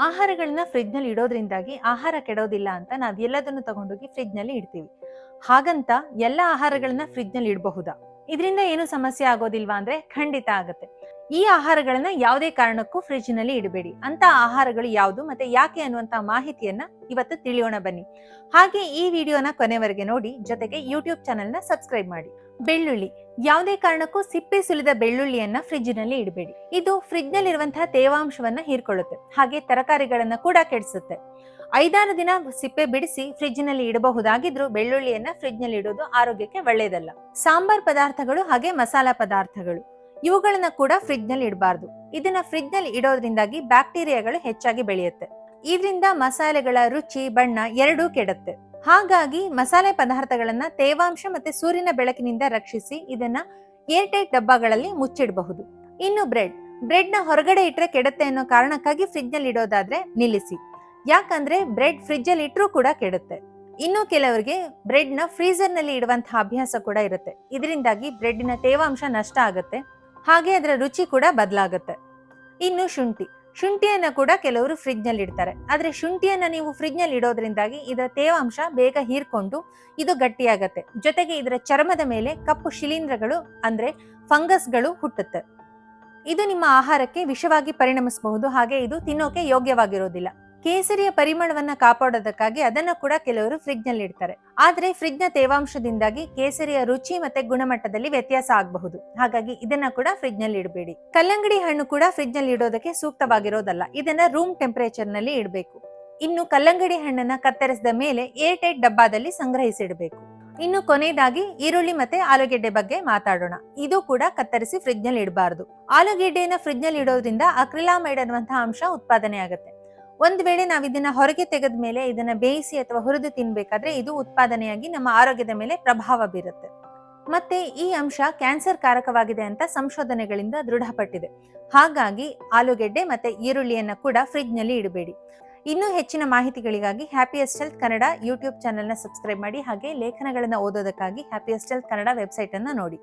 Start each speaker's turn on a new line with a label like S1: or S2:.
S1: ಆಹಾರಗಳನ್ನ ಫ್ರಿಜ್ನಲ್ಲಿ ಇಡೋದ್ರಿಂದಾಗಿ ಆಹಾರ ಕೆಡೋದಿಲ್ಲ ಅಂತ ನಾವ್ ಎಲ್ಲದನ್ನು ತಗೊಂಡೋಗಿ ಫ್ರಿಜ್ನಲ್ಲಿ ಇಡ್ತೀವಿ. ಹಾಗಂತ ಎಲ್ಲ ಆಹಾರಗಳನ್ನ ಫ್ರಿಜ್ನಲ್ಲಿ ಇಡಬಹುದಾ? ಇದರಿಂದ ಏನು ಸಮಸ್ಯೆ ಆಗೋದಿಲ್ವಾ ಅಂದ್ರೆ ಖಂಡಿತ ಆಗುತ್ತೆ. ಈ ಆಹಾರಗಳನ್ನ ಯಾವುದೇ ಕಾರಣಕ್ಕೂ ಫ್ರಿಜ್ನಲ್ಲಿ ಇಡಬೇಡಿ. ಅಂತ ಆಹಾರಗಳು ಯಾವುದು ಮತ್ತೆ ಯಾಕೆ ಅನ್ನುವಂತ ಮಾಹಿತಿಯನ್ನ ಇವತ್ತು ತಿಳಿಯೋಣ ಬನ್ನಿ. ಹಾಗೆ ಈ ವಿಡಿಯೋನ ಕೊನೆವರೆಗೆ ನೋಡಿ, ಜೊತೆಗೆ ಯೂಟ್ಯೂಬ್ ಚಾನೆಲ್ನ ಸಬ್ಸ್ಕ್ರೈಬ್ ಮಾಡಿ. ಬೆಳ್ಳುಳ್ಳಿ. ಯಾವುದೇ ಕಾರಣಕ್ಕೂ ಸಿಪ್ಪೆ ಸುಲಿದ ಬೆಳ್ಳುಳ್ಳಿಯನ್ನ ಫ್ರಿಜ್ನಲ್ಲಿ ಇಡಬೇಡಿ. ಇದು ಫ್ರಿಜ್ನಲ್ಲಿ ಇರುವಂತಹ ತೇವಾಂಶವನ್ನ ಹೀರ್ಕೊಳ್ಳುತ್ತೆ. ಹಾಗೆ ತರಕಾರಿಗಳನ್ನ ಕೂಡ ಕೆಡಿಸುತ್ತೆ. ಐದಾರು ದಿನ ಸಿಪ್ಪೆ ಬಿಡಿಸಿ ಫ್ರಿಜ್ನಲ್ಲಿ ಇಡಬಹುದಾಗಿದ್ರು ಬೆಳ್ಳುಳ್ಳಿಯನ್ನ ಫ್ರಿಜ್ನಲ್ಲಿ ಇಡೋದು ಆರೋಗ್ಯಕ್ಕೆ ಒಳ್ಳೆಯದಲ್ಲ ಸಾಂಬಾರ್ ಪದಾರ್ಥಗಳು ಹಾಗೆ ಮಸಾಲಾ ಪದಾರ್ಥಗಳು. ಇವುಗಳನ್ನ ಕೂಡ ಫ್ರಿಜ್ನಲ್ಲಿ ಇಡಬಾರ್ದು. ಇದನ್ನ ಫ್ರಿಜ್ನಲ್ಲಿ ಇಡೋದ್ರಿಂದಾಗಿ ಬ್ಯಾಕ್ಟೀರಿಯಾಗಳು ಹೆಚ್ಚಾಗಿ ಬೆಳೆಯುತ್ತೆ. ಇದರಿಂದ ಮಸಾಲೆಗಳ ರುಚಿ, ಬಣ್ಣ ಎರಡೂ ಕೆಡುತ್ತೆ. ಹಾಗಾಗಿ ಮಸಾಲೆ ಪದಾರ್ಥಗಳನ್ನ ತೇವಾಂಶ ಮತ್ತೆ ಸೂರ್ಯನ ಬೆಳಕಿನಿಂದ ರಕ್ಷಿಸಿ ಇದನ್ನ ಏರ್ ಟೈಟ್ ಡಬ್ಬಗಳಲ್ಲಿ ಮುಚ್ಚಿಡಬಹುದು. ಇನ್ನು ಬ್ರೆಡ್ ಬ್ರೆಡ್ನ ಹೊರಗಡೆ ಇಟ್ಟರೆ ಕೆಡುತ್ತೆ ಅನ್ನೋ ಕಾರಣಕ್ಕಾಗಿ ಫ್ರಿಜ್ನಲ್ಲಿ ಇಡೋದಾದ್ರೆ ನಿಲ್ಲಿಸಿ. ಯಾಕಂದ್ರೆ ಬ್ರೆಡ್ ಫ್ರಿಜ್ ಅಲ್ಲಿ ಇಟ್ರೂ ಕೂಡ ಕೆಡುತ್ತೆ. ಇನ್ನು ಕೆಲವರಿಗೆ ಬ್ರೆಡ್ನ ಫ್ರೀಸರ್ನಲ್ಲಿ ಇಡುವಂತಹ ಅಭ್ಯಾಸ ಕೂಡ ಇರುತ್ತೆ. ಇದರಿಂದಾಗಿ ಬ್ರೆಡ್ನ ತೇವಾಂಶ ನಷ್ಟ ಆಗುತ್ತೆ. ಹಾಗೆ ಅದರ ರುಚಿ ಕೂಡ ಬದಲಾಗುತ್ತೆ. ಇನ್ನು ಶುಂಠಿ. ಶುಂಠಿಯನ್ನ ಕೂಡ ಕೆಲವರು ಫ್ರಿಜ್ನಲ್ಲಿ ಇಡ್ತಾರೆ. ಆದ್ರೆ ಶುಂಠಿಯನ್ನ ನೀವು ಫ್ರಿಜ್ನಲ್ಲಿ ಇಡೋದ್ರಿಂದಾಗಿ ಇದರ ತೇವಾಂಶ ಬೇಗ ಹೀರ್ಕೊಂಡು ಇದು ಗಟ್ಟಿಯಾಗತ್ತೆ. ಜೊತೆಗೆ ಇದರ ಚರ್ಮದ ಮೇಲೆ ಕಪ್ಪು ಶಿಲೀಂಧ್ರಗಳು ಅಂದ್ರೆ ಫಂಗಸ್ಗಳು ಹುಟ್ಟುತ್ತೆ. ಇದು ನಿಮ್ಮ ಆಹಾರಕ್ಕೆ ವಿಷವಾಗಿ ಪರಿಣಮಿಸಬಹುದು. ಹಾಗೆ ಇದು ತಿನ್ನೋಕೆ ಯೋಗ್ಯವಾಗಿರೋದಿಲ್ಲ. ಕೇಸರಿಯ ಪರಿಮಳವನ್ನ ಕಾಪಾಡೋದಕ್ಕಾಗಿ ಅದನ್ನ ಕೂಡ ಕೆಲವರು ಫ್ರಿಜ್ನಲ್ಲಿ ಇಡ್ತಾರೆ. ಆದ್ರೆ ಫ್ರಿಜ್ನ ತೇವಾಂಶದಿಂದಾಗಿ ಕೇಸರಿಯ ರುಚಿ ಮತ್ತೆ ಗುಣಮಟ್ಟದಲ್ಲಿ ವ್ಯತ್ಯಾಸ ಆಗಬಹುದು. ಹಾಗಾಗಿ ಇದನ್ನ ಕೂಡ ಫ್ರಿಜ್ನಲ್ಲಿ ಇಡಬೇಡಿ. ಕಲ್ಲಂಗಡಿ ಹಣ್ಣು ಕೂಡ ಫ್ರಿಜ್ನಲ್ಲಿ ಇಡೋದಕ್ಕೆ ಸೂಕ್ತವಾಗಿರೋದಲ್ಲ, ಇದನ್ನ ರೂಮ್ ಟೆಂಪರೇಚರ್ನಲ್ಲಿ ಇಡಬೇಕು. ಇನ್ನು ಕಲ್ಲಂಗಡಿ ಹಣ್ಣನ್ನ ಕತ್ತರಿಸಿದ ಮೇಲೆ ಏರ್ ಟೈಟ್ ಡಬ್ಬಾದಲ್ಲಿ ಸಂಗ್ರಹಿಸಿಡಬೇಕು ಇನ್ನು ಕೊನೆಯದಾಗಿ ಈರುಳ್ಳಿ ಮತ್ತೆ ಆಲೂಗೆಡ್ಡೆ ಬಗ್ಗೆ ಮಾತಾಡೋಣ. ಇದು ಕೂಡ ಕತ್ತರಿಸಿ ಫ್ರಿಜ್ನಲ್ಲಿ ಇಡಬಾರದು. ಆಲೂಗೆಡ್ಡೆಯನ್ನ ಫ್ರಿಜ್ನಲ್ಲಿ ಇಡೋದ್ರಿಂದ ಅಕ್ರಿಲಾಮೈಡ್ ಅನ್ನುವಂತಹ ಅಂಶ ಉತ್ಪಾದನೆ ಆಗುತ್ತೆ ಒಂದ್ ವೇಳೆ ನಾವು ಇದನ್ನ ಹೊರಗೆ ತೆಗೆದ ಮೇಲೆ ಇದನ್ನ ಬೇಯಿಸಿ ಅಥವಾ ಹುರಿದು ತಿನ್ಬೇಕಾದ್ರೆ ಇದು ಉತ್ಪಾದನೆಯಾಗಿ ನಮ್ಮ ಆರೋಗ್ಯದ ಮೇಲೆ ಪ್ರಭಾವ ಬೀರುತ್ತೆ. ಮತ್ತೆ ಈ ಅಂಶ ಕ್ಯಾನ್ಸರ್ ಕಾರಕವಾಗಿದೆ ಅಂತ ಸಂಶೋಧನೆಗಳಿಂದ ದೃಢಪಟ್ಟಿದೆ. ಹಾಗಾಗಿ ಆಲೂಗೆಡ್ಡೆ ಮತ್ತೆ ಈರುಳ್ಳಿಯನ್ನ ಕೂಡ ಫ್ರಿಜ್ನಲ್ಲಿ ಇಡಬೇಡಿ. ಇನ್ನೂ ಹೆಚ್ಚಿನ ಮಾಹಿತಿಗಳಿಗಾಗಿ ಹ್ಯಾಪಿಯೆಸ್ಟ್ ಹೆಲ್ತ್ ಕನ್ನಡ ಯೂಟ್ಯೂಬ್ ಚಾನೆಲ್ನ ಸಬ್ಸ್ಕ್ರೈಬ್ ಮಾಡಿ ಹಾಗೆ ಲೇಖನಗಳನ್ನು ಓದೋದಕ್ಕಾಗಿ ಹ್ಯಾಪಿಯೆಸ್ಟ್ ಹೆಲ್ತ್ ಕನ್ನಡ ವೆಬ್ಸೈಟ್ ಅನ್ನ ನೋಡಿ.